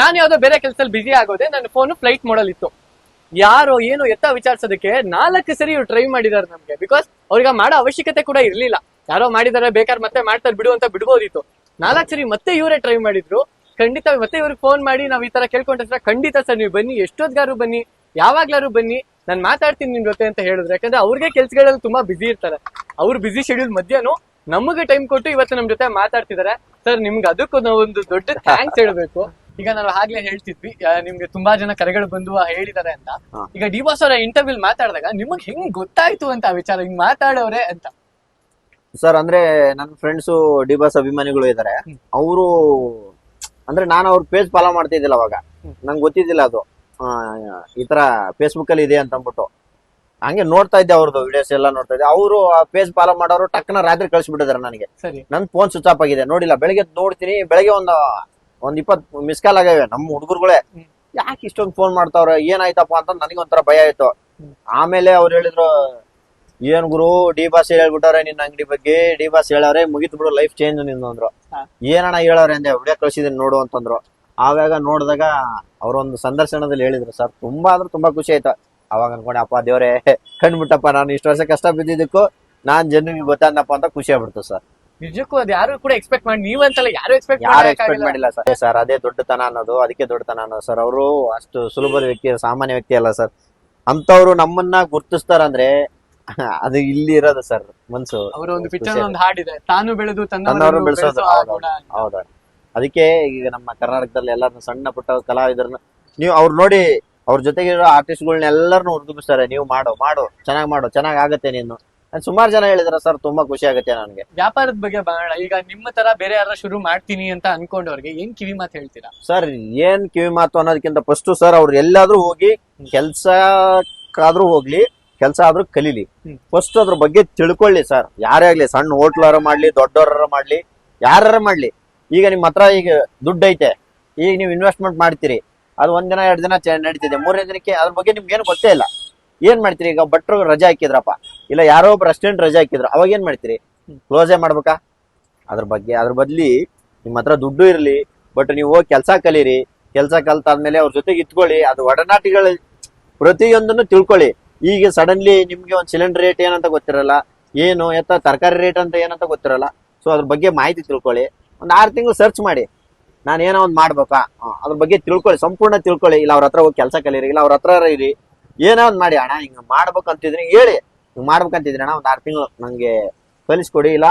ನಾನು ಯಾವ್ದೋ ಬೇರೆ ಕೆಲಸದಲ್ಲಿ ಬಿಸಿ ಆಗೋದೆ, ನನ್ನ ಫೋನ್ ಫ್ಲೈಟ್ ಮೋಡಲ್ ಇತ್ತು. ಯಾರೋ ಏನು ಎತ್ತ ವಿಚಾರಿಸೋದಕ್ಕೆ ನಾಲ್ಕು ಸರಿ ಇವ್ರು ಟ್ರೈ ಮಾಡಿದಾರೆ ನಮ್ಗೆ. ಬಿಕಾಸ್ ಅವ್ರಿಗೆ ಮಾಡೋ ಅವಶ್ಯಕತೆ ಕೂಡ ಇರ್ಲಿಲ್ಲ. ಯಾರೋ ಮಾಡಿದಾರೆ, ಬೇಕಾದ್ರೆ ಮತ್ತೆ ಮಾಡ್ತಾರೆ, ಬಿಡು ಅಂತ ಬಿಡ್ಬೋದಿತ್ತು. ನಾಲ್ಕು ಸರಿ ಮತ್ತೆ ಇವರೇ ಟ್ರೈ ಮಾಡಿದ್ರು. ಖಂಡಿತ ಮತ್ತೆ ಇವ್ರಿಗೆ ಫೋನ್ ಮಾಡಿ ನಾವ್ ಈ ತರ ಕೇಳ್ಕೊಂಡ್ರೆ ಖಂಡಿತ ಸರ್, ನೀವು ಬನ್ನಿ ಎಷ್ಟೊತ್ಗಾರು ಬನ್ನಿ ಯಾವಾಗ್ಲಾರು ಬನ್ನಿ, ನಾನು ಮಾತಾಡ್ತೀನಿ ನಿಮ್ ಜೊತೆ ಅಂತ ಹೇಳಿದ್ರು. ಯಾಕಂದ್ರೆ ಅವ್ರಿಗೆ ಕೆಲ್ಸಗಳಲ್ಲಿ ತುಂಬಾ ಬಿಸಿ ಇರ್ತಾರೆ. ಅವ್ರು ಬಿಸಿ ಶೆಡ್ಯೂಲ್ ಮಧ್ಯಾಹ್ನ ನಮಗೆ ಟೈಮ್ ಕೊಟ್ಟು ಇವತ್ತು ನಮ್ ಜೊತೆ ಮಾತಾಡ್ತಿದ್ದಾರೆ ಸರ್, ನಿಮ್ಗೆ ಅದಕ್ಕೂ ಒಂದು ದೊಡ್ಡ ಥ್ಯಾಂಕ್ಸ್ ಹೇಳ್ಬೇಕು. ಈಗ ನಾವು ಆಗ್ಲೇ ಹೇಳ್ತಿದ್ವಿ ಆ, ನಿಮ್ಗೆ ತುಂಬಾ ಜನ ಕರೆಗಳು ಬಂದು ಆ ಹೇಳಿದ್ದಾರೆ ಅಂತ. ಹಾ. ಈಗ ಡಿ ಬಾಸ್ ಅವರ ಇಂಟರ್ವ್ಯೂ ಮಾತಾಡಿದಾಗ ನಿಮಗ್ ಹೆಂಗ್ ಗೊತ್ತಾಯ್ತು ಅಂತ ಆ ವಿಚಾರ ಹಿಂಗ್ ಮಾತಾಡೋರೆ ಅಂತ? ಸರ್ ಅಂದ್ರೆ ನನ್ನ ಫ್ರೆಂಡ್ಸು ಡಿ ಬಾಸ್ ಅಭಿಮಾನಿಗಳು ಇದಾರೆ. ಅವರು ಅಂದ್ರೆ ನಾನು ಅವ್ರ ಪೇಜ್ ಫಾಲೋ ಮಾಡ್ತಿದ್ದಿಲ್ಲ ಅವಾಗ. ನಂಗೆ ಗೊತ್ತಿದ್ದಿಲ್ಲ ಅದು. ಆ, ಈ ತರ ಫೇಸ್ಬುಕ್ ಅಲ್ಲಿ ಇದೆ ಅಂತ ಅಂದ್ಬಿಟ್ಟು ಹಂಗೆ ನೋಡ್ತಾ ಇದ್ದೆ ಅವ್ರದ್ದು ವಿಡಿಯೋಸ್ ಎಲ್ಲ ನೋಡ್ತಾ ಇದ್ದೆ. ಅವರು ಆ ಪೇಜ್ ಫಾಲೋ ಮಾಡೋರು ಟಕ್ನ ರಾತ್ರಿ ಕಳಿಸ್ಬಿಟ್ಟಿದ್ದಾರೆ ನನಗೆ. ಸರಿ. ನನ್ ಫೋನ್ ಸ್ವಿಚ್ ಆಫ್ ಆಗಿದೆ. ನೋಡಿಲ್ಲ ಬೆಳಗ್ಗೆ ಎದ್ದು ನೋಡ್ತೀನಿ ಬೆಳಗ್ಗೆ ಒಂದು ಒಂದ್ ಇಪ್ಪತ್ ಮಿಸ್ ಕಾಲ್ ಆಗ್ಯಾವೆ ನಮ್ಮ ಹುಡುಗರುಗಳೇ. ಯಾಕೆ ಇಷ್ಟೊಂದು ಫೋನ್ ಮಾಡ್ತಾವ್ರೆ? ಏನಾಯ್ತಪ್ಪ ಅಂತ ನನಗೆ ಒಂಥರ ಭಯ ಆಯ್ತು. ಆಮೇಲೆ ಅವ್ರು ಹೇಳಿದ್ರು ಏನ್ ಗುರು ಡಿ ಬಾಸ್ ಹೇಳ್ಬಿಟ್ಟವ್ರೆ ನಿನ್ನ ಅಂಗಡಿ ಬಗ್ಗೆ. ಡಿ ಬಾಸ್ ಹೇಳವ್ರೆ ಮುಗಿತ್ ಬಿಡು ಲೈಫ್ ಚೇಂಜ್ ನಿಂದು ಅಂದ್ರು. ಏನಣ್ಣ ಹೇಳವ್ರೆ ಅಂದೆ? ವಿಡಿಯೋ ಕಳ್ಸಿದೀನಿ ನೋಡು ಅಂತಂದ್ರು. ಆವಾಗ ನೋಡಿದಾಗ ಅವರೊಂದು ಸಂದರ್ಶನದಲ್ಲಿ ಹೇಳಿದ್ರು ಸರ್ ತುಂಬಾ ಅಂದ್ರೆ ತುಂಬಾ ಖುಷಿ ಆಯ್ತು. ಅವಾಗ ಅನ್ಕೊಂಡೆ ಅಪ್ಪ ದೇವ್ರೆ ಕಂಡ್ಬಿಟ್ಟಪ್ಪ ನಾನು ಇಷ್ಟು ವರ್ಷ ಕಷ್ಟ ಬಿದ್ದಿದ್ದಕ್ಕೂ ನಾನ್ ಜನರಿಗೆ ಗೊತ್ತಾದ್ನಪ್ಪ ಅಂತ ಖುಷಿ ಆಗ್ಬಿಡ್ತು ಸರ್. ನಿಜಕ್ಕೂ ಅದು ಯಾರು ಕೂಡ ಎಕ್ಸ್ಪೆಕ್ಟ್ ಮಾಡಿ ನೀವಂತಲ್ಲ ಯಾರು ಎಕ್ಸ್ಪೆಕ್ಟ್ ಯಾರು ಎಕ್ಸ್ಪೆಕ್ಟ್ ಮಾಡಿಲ್ಲ ಸರ್. ಸರ್ ಅದೇ ದೊಡ್ಡತನ ಅನ್ನೋದು ಅದಕ್ಕೆ ದೊಡ್ಡತನ ಅನ್ನೋದು ಸರ್. ಅವರು ಅಷ್ಟು ಸುಲಭದ ವ್ಯಕ್ತಿ ಸಾಮಾನ್ಯ ವ್ಯಕ್ತಿ ಅಲ್ಲ ಸರ್. ಅಂತವ್ರು ನಮ್ಮನ್ನ ಗುರ್ತಿಸ್ತಾರಂದ್ರೆ ಅದು ಇಲ್ಲಿ ಇರೋದ ಸರ್ ಮನ್ಸು. ಅವರ ಒಂದು ಪಿಕ್ಚರ್ ಒಂದು ಹಾಡಿದೆ. ತಾನು ಬೆಳೆದು ತನ್ನವರನ್ನು ಬೆಳೆಸೋದು, ಬೆಳೆಸೋ ಹೌದು. ಅದಕ್ಕೆ ಈಗ ನಮ್ಮ ಕರ್ನಾಟಕದಲ್ಲಿ ಎಲ್ಲಾರು ಸಣ್ಣ ಪುಟ್ಟ ಕಲಾವಿದರನ್ನ ನೀವು ಅವ್ರು ನೋಡಿ ಅವ್ರ ಜೊತೆಗಿರೋ ಆರ್ಟಿಸ್ಟ್ಗಳನ್ನ ಎಲ್ಲರನ್ನು ಹುಡುಗಿಸ್ತಾರೆ ನೀವು ಮಾಡೋ ಮಾಡು ಚೆನ್ನಾಗ್ ಮಾಡು ಚೆನ್ನಾಗ್ ಆಗತ್ತೆ ನೀನು. ಸುಮಾರು ಜನ ಹೇಳಿದಾರೆ ಸರ್ ತುಂಬಾ ಖುಷಿ ಆಗುತ್ತೆ ನನಗೆ. ವ್ಯಾಪಾರದ ಬಗ್ಗೆ ಬಹಳ ಈಗ ನಿಮ್ಮ ತರ ಬೇರೆ ಯಾರ ಶುರು ಮಾಡ್ತೀನಿ ಅಂತ ಅನ್ಕೊಂಡವ್ರಿಗೆ ಏನ್ ಕಿವಿ ಮಾತು ಹೇಳ್ತೀರಾ? ಸರ್ ಏನ್ ಕಿವಿ ಮಾತು ಅನ್ನೋದಕ್ಕಿಂತ ಫಸ್ಟ್ ಸರ್ ಅವ್ರು ಎಲ್ಲಾದ್ರೂ ಹೋಗಿ ಕೆಲ್ಸಕ್ಕಾದ್ರೂ ಹೋಗ್ಲಿ ಕೆಲ್ಸ ಆದ್ರೂ ಕಲೀಲಿ. ಫಸ್ಟ್ ಅದ್ರ ಬಗ್ಗೆ ತಿಳ್ಕೊಳ್ಳಿ ಸರ್. ಯಾರೇ ಆಗ್ಲಿ ಸಣ್ಣ ಹೋಟ್ಲರ ಮಾಡ್ಲಿ ದೊಡ್ಡವರ ಮಾಡ್ಲಿ ಯಾರ ಮಾಡ್ಲಿ. ಈಗ ನಿಮ್ ಹತ್ರ ಈಗ ದುಡ್ಡು ಐತೆ. ಈಗ ನೀವು ಇನ್ವೆಸ್ಟ್ಮೆಂಟ್ ಮಾಡ್ತೀರಿ. ಅದು ಒಂದ್ ದಿನ ಎರಡ್ ದಿನ ನಡೀತಿದೆ. ಮೂರನೇ ದಿನಕ್ಕೆ ಅದ್ರ ಬಗ್ಗೆ ನಿಮ್ಗೆ ಏನು ಗೊತ್ತೇ ಇಲ್ಲ. ಏನ್ ಮಾಡ್ತೀರಿ ಈಗ ಭಟ್ರು ರಜಾ ಹಾಕಿದ್ರಪ್ಪ? ಇಲ್ಲ ಯಾರೋ ಒಬ್ಬ ರೆಸ್ಟೋರೆಂಟ್ ರಜಾ ಹಾಕಿದ್ರು. ಅವಾಗ ಏನ್ ಮಾಡ್ತೀರಿ. ಕ್ಲೋಸೇ ಮಾಡ್ಬೇಕಾ? ಅದ್ರ ಬಗ್ಗೆ ಅದ್ರ ಬದ್ಲಿ ನಿಮ್ಮ ಹತ್ರ ದುಡ್ಡು ಇರ್ಲಿ ಬಟ್ ನೀವು ಹೋಗಿ ಕೆಲಸ ಕಲೀರಿ. ಕೆಲಸ ಕಲ್ತಾದ್ಮೇಲೆ ಅವ್ರ ಜೊತೆಗೆ ಇತ್ಕೊಳ್ಳಿ ಅದು ಒಡನಾಟಿಗಳ ಪ್ರತಿಯೊಂದನ್ನು ತಿಳ್ಕೊಳ್ಳಿ. ಈಗ ಸಡನ್ಲಿ ನಿಮ್ಗೆ ಒಂದು ಸಿಲಿಂಡರ್ ರೇಟ್ ಏನಂತ ಗೊತ್ತಿರಲ್ಲ? ಏನು ಎತ್ತ ತರಕಾರಿ ರೇಟ್ ಅಂತ ಏನಂತ ಗೊತ್ತಿರಲ್ಲ? ಸೊ ಅದ್ರ ಬಗ್ಗೆ ಮಾಹಿತಿ ತಿಳ್ಕೊಳ್ಳಿ. ಒಂದ್ ಆರು ತಿಂಗಳು ಸರ್ಚ್ ಮಾಡಿ. ನಾನು ಏನೋ ಒಂದು ಮಾಡ್ಬೇಕಾ? ಅದ್ರ ಬಗ್ಗೆ ತಿಳ್ಕೊಳ್ಳಿ. ಸಂಪೂರ್ಣ ತಿಳ್ಕೊಳ್ಳಿ. ಇಲ್ಲ ಅವ್ರ ಹತ್ರ ಹೋಗಿ ಕೆಲಸ ಕಲೀರಿ. ಇಲ್ಲ ಅವ್ರ ಹತ್ರ ಇರಿ. ಏನೋ ಒಂದ್ ಮಾಡಿ, ಅಣ್ಣ, ಹಿಂಗ್ ಮಾಡ್ಬೇಕಂತಿದ್ರಿ, ಹೇಳಿ. ಹಿಂಗ್ ಮಾಡ್ಬೇಕಂತಿದ್ರಿ, ಅಣ್ಣ, ಒಂದ್ ಆರು ತಿಂಗಳು ನಂಗೆ ಕಲಿಸ್ಕೊಡಿ, ಇಲ್ಲ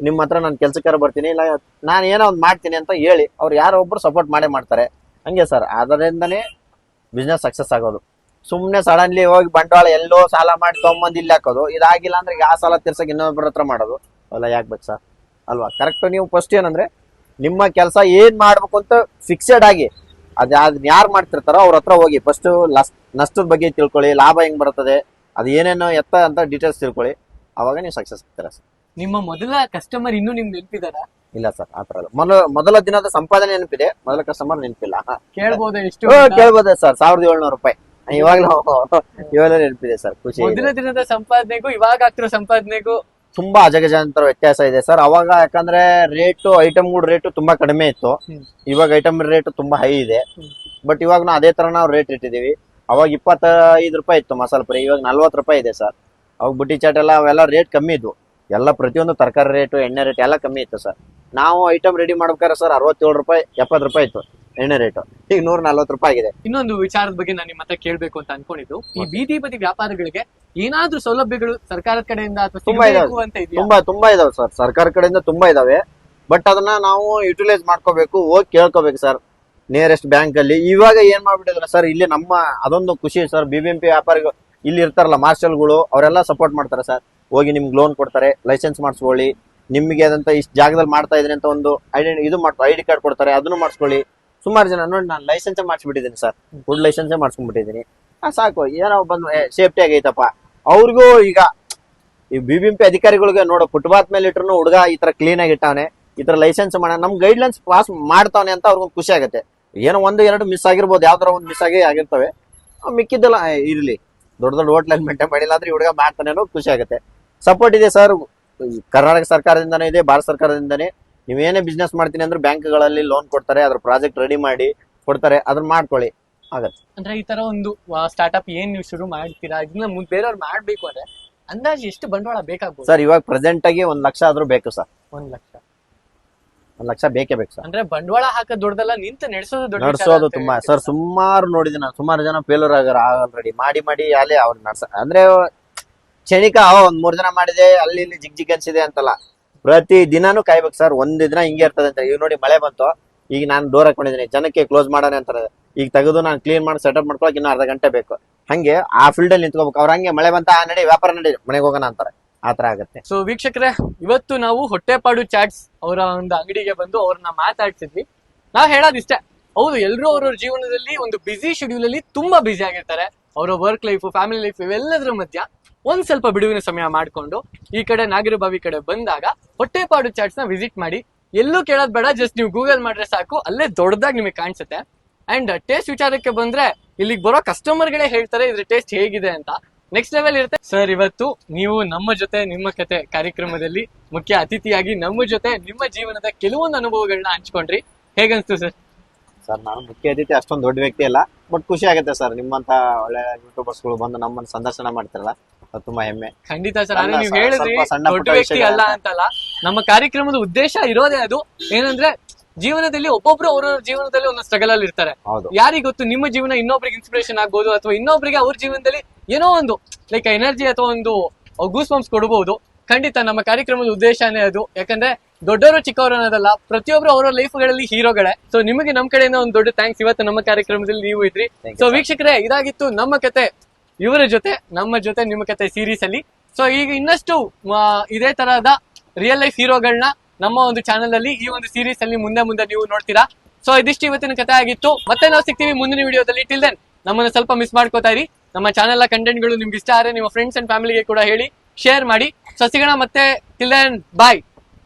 ನಿಮ್ಮ ಹತ್ರ ನಾನು ಕೆಲ್ಸಕ್ಕಾರ ಬರ್ತೀನಿ, ಇಲ್ಲ ನಾನು ಏನೋ ಒಂದು ಮಾಡ್ತೀನಿ ಅಂತ ಹೇಳಿ, ಅವ್ರು ಯಾರೋ ಒಬ್ರು ಸಪೋರ್ಟ್ ಮಾಡೇ ಮಾಡ್ತಾರೆ. ಹಂಗೆ ಸರ್. ಅದರಿಂದನೇ ಬಿಸ್ನೆಸ್ ಸಕ್ಸಸ್ ಆಗೋದು. ಸುಮ್ಮನೆ ಸಡನ್ಲಿ ಹೋಗಿ ಬಂಡವಾಳ ಎಲ್ಲೋ ಸಾಲ ಮಾಡಿ ತೊಗೊಂಬಂದು ಇಲ್ಲಿ ಹಾಕೋದು. ಇದಾಗಿಲ್ಲ ಅಂದ್ರೆ ಆ ಸಾಲ ತೀರ್ಸಕ್ಕೆ ಇನ್ನೊಬ್ಬರ ಹತ್ರ ಮಾಡೋದು. ಅಲ್ಲ, ಯಾಕೆ ಸರ್? ಅಲ್ವಾ? ಕರೆಕ್ಟ್ ನೀವು ಫಸ್ಟ್ ಏನಂದ್ರೆ, ನಿಮ್ಮ ಕೆಲಸ ಏನ್ ಮಾಡ್ಬೇಕು ಅಂತ ಫಿಕ್ಸೆಡ್ ಆಗಿ ಅದ್ ಯಾರು ಮಾಡ್ತಿರ್ತಾರೋ ಅವ್ರ ಹತ್ರ ಹೋಗಿ ಫಸ್ಟ್ ನಷ್ಟದ ಬಗ್ಗೆ ತಿಳ್ಕೊಳ್ಳಿ ಲಾಭ ಹೆಂಗ್ ಬರ್ತದೆ ಅದು ಏನೇನು ಎತ್ತ ಅಂತ ಡೀಟೇಲ್ಸ್ ತಿಳ್ಕೊಳ್ಳಿ. ಅವಾಗ ನೀವು ಸಕ್ಸಸ್ ಆಗ್ತೀರಾ ಸರ್. ನಿಮ್ಮ ಮೊದಲ ಕಸ್ಟಮರ್ ಇನ್ನೂ ನಿಮ್ಗೆ ನೆನಪಿದಾರ? ಇಲ್ಲ ಸರ್ ಆತರ ಅಲ್ಲ ಮೊದಲ ಮೊದಲ ದಿನದ ಸಂಪಾದನೆ ನೆನಪಿದೆ ಮೊದಲ ಕಸ್ಟಮರ್ ನೆನಪಿಲ್ಲ. ಕೇಳ್ಬೋದ ಎಷ್ಟು ಕೇಳ್ಬೋದ ಸರ್ ಸಾವಿರದ ಏಳ್ನೂರು ರೂಪಾಯಿ. ಇವಾಗಲೂ ಇವಾಗಲೂ ನೆನಪಿದೆ ಸರ್ ಖುಷಿ ಮೊದಲ. ದಿನದ ಸಂಪಾದನೆಗೂ ಇವಾಗ ಆಗ್ತಿರೋ ಸಂಪಾದನೆಗೂ ತುಂಬಾ ಅಜಗಜಾಂತರ ವ್ಯತ್ಯಾಸ ಇದೆ ಸರ್. ಅವಾಗ ಯಾಕಂದ್ರೆ ರೇಟು ಐಟಮ್ಗಳ ರೇಟು ತುಂಬಾ ಕಡಿಮೆ ಇತ್ತು. ಇವಾಗ ಐಟಮ್ ರೇಟ್ ತುಂಬಾ ಹೈ ಇದೆ. ಬಟ್ ಇವಾಗ ನಾವು ಅದೇ ತರ ನಾವು ರೇಟ್ ಇಟ್ಟಿದೀವಿ ಅವಾಗ ಇಪ್ಪತ್ತೈದು ರೂಪಾಯಿ ಇತ್ತು ಮಸಾಲ ಪುರಿ ಇವಾಗ ನಲ್ವತ್ತು ರೂಪಾಯಿ ಇದೆ ಸರ್. ಅವಾಗ ಬುಟ್ಟಿ ಚಾಟ್ ಎಲ್ಲ ಅವೆಲ್ಲ ರೇಟ್ ಕಮ್ಮಿ ಇದ್ವು. ಎಲ್ಲ ಪ್ರತಿಯೊಂದು ತರಕಾರಿ ರೇಟು ಎಣ್ಣೆ ರೇಟ್ ಎಲ್ಲ ಕಮ್ಮಿ ಇತ್ತು ಸರ್. ನಾವು ಐಟಮ್ ರೆಡಿ ಮಾಡ್ಬೇಕಾದ್ರೆ ಸರ್ ಅರವತ್ತೇಳು ರೂಪಾಯಿ ಎಪ್ಪತ್ತು ರೂಪಾಯಿ ಇತ್ತು. ಎಣ್ಣೆ ರೇಟ್ ಈಗ ನೂರ ನಲ್ವತ್ತು ರೂಪಾಯಿ ಆಗಿದೆ. ಇನ್ನೊಂದು ವಿಚಾರದ ಬಗ್ಗೆ ನಾನು ನಿಮ್ಮ ಹತ್ರ ಕೇಳಬೇಕು ಅಂತ ಅನ್ಕೊಂಡಿದ್ದು. ಈ ಬೀದಿ ಬದಿ ವ್ಯಾಪಾರಿಗಳಿಗೆ ಏನಾದ್ರೂ ಸೌಲಭ್ಯಗಳು ಸರ್ಕಾರದ ಕಡೆಯಿಂದ ಅಥವಾ ತುಂಬಾ ಇದಾವೆ. ಅಂತ ಇದೆಯಾ? ತುಂಬಾ ತುಂಬಾ ಇದಾವೆ ಸರ್. ಸರ್ಕಾರ ಕಡೆಯಿಂದ ತುಂಬಾ ಇದಾವೆ. ಬಟ್ ಅದನ್ನ ನಾವು ಯುಟಿಲೈಸ್ ಮಾಡ್ಕೋಬೇಕು ಹೋಗಿ ಕೇಳ್ಕೋಬೇಕು ಸರ್. ನಿಯರೆಸ್ಟ್ ಬ್ಯಾಂಕ್ ಅಲ್ಲಿ. ಇವಾಗ ಏನ್ ಮಾಡ್ಬಿಟ್ಟಿದ್ರೆ ಸರ್? ಇಲ್ಲಿ ನಮ್ಮ ಅದೊಂದು ಖುಷಿ sir. B B M P ವ್ಯಾಪಾರಿಗಳು ಇಲ್ಲಿ ಇರ್ತಾರಲ್ಲ ಮಾರ್ಷಲ್ಗಳು ಅವರೆಲ್ಲ ಸಪೋರ್ಟ್ ಮಾಡ್ತಾರೆ ಸರ್. ಹೋಗಿ ನಿಮ್ಗೆ ಲೋನ್ ಕೊಡ್ತಾರೆ ಲೈಸೆನ್ಸ್ ಮಾಡಿಸ್ಕೊಳ್ಳಿ. ನಿಮಗೆ ಅದಂತ ಇಷ್ಟು ಜಾಗದಲ್ಲಿ ಮಾಡ್ತಾ ಇದ್ರೆ ಅಂತ ಒಂದು ಐಡೆಂಟಿ ಇದು ಮಾಡ್ತಾರೆ ಐ ಡಿ ಕಾರ್ಡ್ ಕೊಡ್ತಾರೆ ಅದನ್ನು ಮಾಡಿಸ್ಕೊಳ್ಳಿ. ಸುಮಾರು ಜನ ನೋಡಿ, ನಾನು ಲೈಸೆನ್ಸ್ ಮಾಡಿಸ್ಬಿಟ್ಟಿದ್ದೀನಿ ಸರ್ ಫುಡ್ ಲೈಸೆನ್ಸ್ ಮಾಡಿಸ್ಕೊಂಡ್ಬಿಟ್ಟಿದ್ದೀನಿ. ಸಾಕು. ಏನೋ ಬಂದು ಸೇಫ್ಟಿ ಆಗೈತಪ್ಪ. ಅವ್ರಿಗೂ ಈಗ, ಈ ಬಿ ಬಿ ಪಿ ಅಧಿಕಾರಿಗಳಿಗೆ ನೋಡೋ ಫುಟ್ಪಾತ್ ಮೇಲೆ ಇಟ್ರು ಹುಡುಗ ಈ ತರ ಕ್ಲೀನ್ ಆಗಿ ಇಟ್ಟಾನೆ ಈ ತರ ಲೈಸೆನ್ಸ್ ಮಾಡ, ನಮ್ ಗೈಡ್ಲೈನ್ಸ್ ಪಾಸ್ ಮಾಡ್ತಾವನೆ ಅಂತ ಅವ್ರಿಗೊಂದು ಖುಷಿ ಆಗುತ್ತೆ. ಏನೋ ಒಂದು, ಎರಡು ಮಿಸ್ ಆಗಿರ್ಬೋದು. ಯಾವ್ದಾರ ಒಂದು ಮಿಸ್ ಆಗಿ ಆಗಿರ್ತವೆ. ಮಿಕ್ಕಿದ್ದೆಲ್ಲ ಇರ್ಲಿ. ದೊಡ್ಡ ದೊಡ್ಡ ಹೋಟ್ಲಲ್ಲಿ ಮೇಂಟೈನ್ ಮಾಡಿಲ್ಲ ಅಂದ್ರೆ ಹುಡುಗ ಮಾಡ್ತಾನೆ ಅನ್ನೋ ಖುಷಿ ಆಗುತ್ತೆ. ಸಪೋರ್ಟ್ ಇದೆ ಸರ್ ಕರ್ನಾಟಕ ಸರ್ಕಾರದಿಂದನೇ ಇದೆ, ಭಾರತ ಸರ್ಕಾರದಿಂದನೇ. ನೀವೇನೇ ಬಿಸ್ನೆಸ್ ಮಾಡ್ತೀನಿ ಅಂದ್ರೆ ಬ್ಯಾಂಕ್ಗಳಲ್ಲಿ ಲೋನ್ ಕೊಡ್ತಾರೆ ಅದ್ರ ಪ್ರಾಜೆಕ್ಟ್ ರೆಡಿ ಮಾಡಿ ಕೊಡ್ತಾರೆ ಅದನ್ನ ಮಾಡ್ಕೊಳ್ಳಿ. ಅಂದ್ರೆ ಈ ತರ ಒಂದು ಸ್ಟಾರ್ಟ್ಅಪ್ ಏನ್ ನೀವು ಶುರು ಮಾಡ್ತೀರಾ? ಇದನ್ನ ಮುಂದ್ ಬೇರೆಯವ್ರು ಮಾಡ್ಬೇಕು ಅಂದ್ರೆ ಅಂದಾಜು ಎಷ್ಟು ಬಂಡವಾಳ ಬೇಕಾಗ್ಬೋದು? ಸರ್ ಇವಾಗ ಪ್ರೆಸೆಂಟ್ ಆಗಿ ಒಂದ್ ಲಕ್ಷ ಆದ್ರೂ ಬೇಕು ಸರ್. ಒಂದ್ ಲಕ್ಷ. ಒಂದ್ ಲಕ್ಷ ಬೇಕೇ ಬೇಕು ಸರ್. ಅಂದ್ರೆ ಬಂಡವಾಳ ಹಾಕ ದೊಡ್ಡದಲ್ಲ ನಿಂತು ನಡೆಸೋದು ದೊಡ್ಡ ವಿಚಾರ ನಡ್ಸೋದು ಅಂತ ತುಂಬಾ. ಹೇಳ್ತೀರಾ? ಸರ್ ಸುಮಾರು ನೋಡಿದ್ದೀನಿ ನಾನು. ಸುಮಾರು ಜನ ಫೇಲ್ಯೂರ್ ಆಗ್ಯಾರ ಆಲ್ರೆಡಿ ಮಾಡಿ ಮಾಡಿ ಅಲ್ಲಿ ಅವ್ರು ನಡ್ಸ ಅಂದ್ರೆ ಕ್ಷಣಿಕ ಒಂದ್ ಮೂರ್ ಜನ ಮಾಡಿದೆ ಅಲ್ಲಿ ಇಲ್ಲಿ ಜಿಗ್ ಜಿಗ್ ಅನ್ಸಿದೆ ಅಂತಲ್ಲ. ಪ್ರತಿ ದಿನಾನು ಕಾಯ್ಬೇಕು ಸರ್. ಒಂದ್ ದಿನ ಹಿಂಗೆ ಇರ್ತದೆ ಅಂತ. ಈಗ ನೋಡಿ ಮಳೆ ಬಂತು. ಈಗ ನಾನು ಡೋರ್ ಹಾಕೊಂಡಿದ್ದೀನಿ. ಜನಕ್ಕೆ ಕ್ಲೋಸ್ ಮಾಡೋಣ ಅಂತಾರೆ. ಈಗ ತೆಗೆದು ನಾನು ಕ್ಲೀನ್ ಮಾಡಿ ಸೆಟಪ್ ಮಾಡ್ಕೊಳಕ್ ಇನ್ನೂ ಅರ್ಧ ಗಂಟೆ ಬೇಕು. ಹಂಗೆ ಆ ಫೀಲ್ಡ್ ಅಲ್ಲಿ ನಿಂತ್ಕೋಬೇಕು. ಅವ್ರ ಹಂಗೆ ಮಳೆ ಬಂತ, ಆ ನಡಿ, ವ್ಯಾಪಾರ ನಡಿ, ಮನೆಗೆ ಹೋಗೋಣ ಅಂತಾರೆ. ಆತರ ಆಗುತ್ತೆ. ಸೊ ವೀಕ್ಷಕರೇ, ಇವತ್ತು ನಾವು ಹೊಟ್ಟೆಪಾಡು ಚಾಟ್ಸ್ ಅವರ ಒಂದು ಅಂಗಡಿಗೆ ಬಂದು ಅವ್ರನ್ನ ಮಾತಾಡ್ಸಿದ್ವಿ ನಾವ್ ಹೇಳೋದಿಷ್ಟೇ. ಹೌದು, ಎಲ್ರು ಅವ್ರವ್ರ ಜೀವನದಲ್ಲಿ ಒಂದು ಬಿಸಿ ಶೆಡ್ಯೂಲ್ ಅಲ್ಲಿ ತುಂಬಾ ಬಿಸಿ ಆಗಿರ್ತಾರೆ. ಅವರ ವರ್ಕ್ ಲೈಫ್ ಫ್ಯಾಮಿಲಿ ಲೈಫ್ ಇವೆಲ್ಲದರ ಮಧ್ಯ ಒಂದ್ ಸ್ವಲ್ಪ ಬಿಡುವಿನ ಸಮಯ ಮಾಡ್ಕೊಂಡು ಈ ಕಡೆ ನಾಗಿರಬಾವಿ ಕಡೆ ಬಂದಾಗ ಹೊಟ್ಟೆಪಾಡು ಚಾಟ್ಸ್ನ ವಿಸಿಟ್ ಮಾಡಿ. ಎಲ್ಲೂ ಕೇಳೋದ್ ಬೇಡ ಜಸ್ಟ್ ನೀವು ಗೂಗಲ್ ಮಾಡ್ರೆ ಸಾಕು, ಅಲ್ಲೇ ದೊಡ್ಡದಾಗಿ ನಿಮಗೆ ಕಾಣಿಸುತ್ತೆ. ಅಂಡ್ ಟೇಸ್ಟ್ ವಿಚಾರಕ್ಕೆ ಬಂದ್ರೆ ಇಲ್ಲಿಗೆ ಬರೋ ಕಸ್ಟಮರ್ ಗಳೇ ಹೇಳ್ತಾರೆ, ಇದ್ರ ಟೇಸ್ಟ್ ಹೇಗಿದೆ ಅಂತ. ನೆಕ್ಸ್ಟ್ ಲೆವೆಲ್ ಇರುತ್ತೆ. ಸರ್ ಇವತ್ತು ನೀವು ನಮ್ಮ ಜೊತೆ, ನಿಮ್ಮ ಕತೆ ಕಾರ್ಯಕ್ರಮದಲ್ಲಿ ಮುಖ್ಯ ಅತಿಥಿಯಾಗಿ ನಮ್ಮ ಜೊತೆ ನಿಮ್ಮ ಜೀವನದ ಕೆಲವೊಂದು ಅನುಭವಗಳನ್ನ ಹಂಚ್ಕೊಂಡ್ರಿ. ಹೇಗನ್ಸ್ತು ಸರ್ ಸರ್ ನಾನು ಮುಖ್ಯ ಅತಿಥಿ, ಅಷ್ಟೊಂದು ದೊಡ್ಡ ವ್ಯಕ್ತಿ ಅಲ್ಲ. ಬಟ್ ಖುಷಿ ಆಗುತ್ತೆ ಸರ್ ನಿಮ್ಮಂತ ಒಳ್ಳೆ ಯೂಟ್ಯೂಬರ್ಸ್ಗಳು ಬಂದು ನಮ್ಮನ್ನ ಸಂದರ್ಶನ ಮಾಡ್ತಾರಲ್ಲ ಅದು ತುಂಬಾ ಹೆಮ್ಮೆ. ಖಂಡಿತ ಸರ್ ಅಂದ್ರೆ ನೀವು ಹೇಳಿದ್ರಿ ಸ್ವಲ್ಪ ಸಣ್ಣ ದೊಡ್ಡ ಪುಟ್ಟ ವ್ಯಕ್ತಿ ವಿಷಯಗಳನ್ನ- ಅಲ್ಲ ಅಂತಲ್ಲ ನಮ್ಮ ಕಾರ್ಯಕ್ರಮದ ಉದ್ದೇಶ ಇರೋದೇ ಅದು. ಏನಂದ್ರೆ ಜೀವನದಲ್ಲಿ ಒಬ್ಬೊಬ್ರು ಅವ್ರವ್ರ ಜೀವನದಲ್ಲಿ ಒಂದು ಸ್ಟ್ರಗಲ್ ಅಲ್ಲಿ ಇರ್ತಾರೆ. ಹೌದು. ಯಾರಿಗ್ ಗೊತ್ತು ನಿಮ್ಮ ಜೀವನ ಇನ್ನೊಬ್ರಿಗೆ ಇನ್ಸ್ಪಿರೇಷನ್ ಆಗ್ಬೋದು ಅಥವಾ ಇನ್ನೊಬ್ರಿಗೆ ಅವ್ರ ಜೀವನದಲ್ಲಿ ಏನೋ ಒಂದು ಲೈಕ್ ಎನರ್ಜಿ ಅಥವಾ ಒಂದು ಗೂಸ್ ಬಂಪ್ಸ್ ಕೊಡಬಹುದು ಖಂಡಿತ ನಮ್ಮ ಕಾರ್ಯಕ್ರಮದ ಉದ್ದೇಶನೇ ಅದು. ಯಾಕಂದ್ರೆ ದೊಡ್ಡವರು ಚಿಕ್ಕವರು ಅನ್ನೋದಲ್ಲ ಪ್ರತಿಯೊಬ್ರು ಅವರ ಲೈಫ್ಗಳಲ್ಲಿ ಹೀರೋಗಳೇ. ಸೊ ನಿಮಗೆ ನಮ್ಮ ಕಡೆಯಿಂದ ಒಂದು ದೊಡ್ಡ ಥ್ಯಾಂಕ್ಸ್ ಇವತ್ತು ನಮ್ಮ ಕಾರ್ಯಕ್ರಮದಲ್ಲಿ ನೀವು ಇದ್ರಿ. ಸೊ ವೀಕ್ಷಕರೇ ಇದಾಗಿತ್ತು ನಮ್ಮ ಕತೆ. ಇವರ ಜೊತೆ ನಮ್ಮ ಜೊತೆ ನಿಮ್ಮ ಕತೆ ಸೀರೀಸ್ ಅಲ್ಲಿ. ಸೊ ಈಗ ಇನ್ನಷ್ಟು ಇದೇ ತರಹದ ರಿಯಲ್ ಲೈಫ್ ಹೀರೋಗಳನ್ನ ನಮ್ಮ ಒಂದು ಚಾನೆಲ್ ಅಲ್ಲಿ ಈ ಒಂದು ಸೀರೀಸ್ ಅಲ್ಲಿ ಮುಂದೆ ಮುಂದೆ ನೀವು ನೋಡ್ತೀರಾ. ಸೊ ಇದಿಷ್ಟು ಇವತ್ತಿನ ಕತೆ ಆಗಿತ್ತು. ಮತ್ತೆ ನಾವು ಸಿಗ್ತೀವಿ ಮುಂದಿನ ವಿಡಿಯೋದಲ್ಲಿ. ಟಿಲ್ ದೆನ್ ನಮ್ಮನ್ನ ಸ್ವಲ್ಪ ಮಿಸ್ ಮಾಡ್ಕೋತಾ ಇರಿ. ನಮ್ಮ ಚಾನೆಲ್ನ ಕಂಟೆಂಟ್ಗಳು ನಿಮ್ಗೆ ಇಷ್ಟ ಆದ್ರೆ ನಿಮ್ಮ ಫ್ರೆಂಡ್ಸ್ ಅಂಡ್ ಫ್ಯಾಮಿಲಿಗೆ ಕೂಡ ಹೇಳಿ ಶೇರ್ ಮಾಡಿ. ಸೊ ಸಿಗೋಣ ಮತ್ತೆ. Till then bye